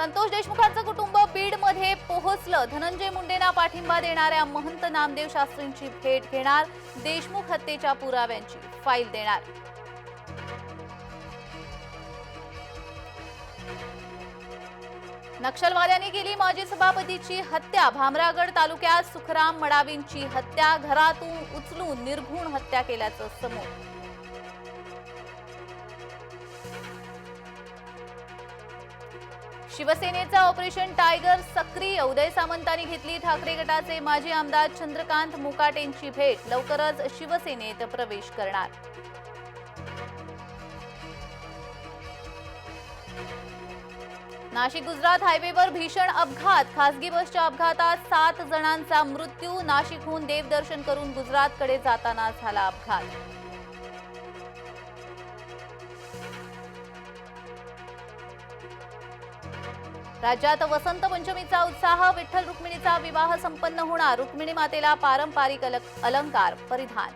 संतोष देशमुखांचं कुटुंब बीडमध्ये पोहोचलं. धनंजय मुंडेंना पाठिंबा देणाऱ्या महंत नामदेव शास्त्रींची भेट घेणार. देशमुख हत्येच्या पुराव्यांची फाईल देणार. नक्षलवाद्यांनी केली माजी सभापतीची हत्या. भामरागड तालुक्यात सुखराम मडावींची हत्या. घरातून उचलून निर्घुण हत्या केल्याचं समोर. शिवसेनेचं ऑपरेशन टायगर सक्रिय. उदय सामंतांनी घेतली ठाकरे गटाचे माजी आमदार चंद्रकांत मुकाटेंची भेट. लवकरच शिवसेनेत प्रवेश करणार. नाशिक गुजरात हायवेवर भीषण अपघात. खासगी बसच्या अपघातात सात जणांचा मृत्यू. नाशिकहून देवदर्शन करून गुजरातकडे जाताना झाला अपघात. राज्यात वसंत पंचमीचा उत्साह विठ्ठल रुक्मिणीचा विवाह संपन्न होणार रुक्मिणी मातेला पारंपरिक अल- अलंकार परिधान.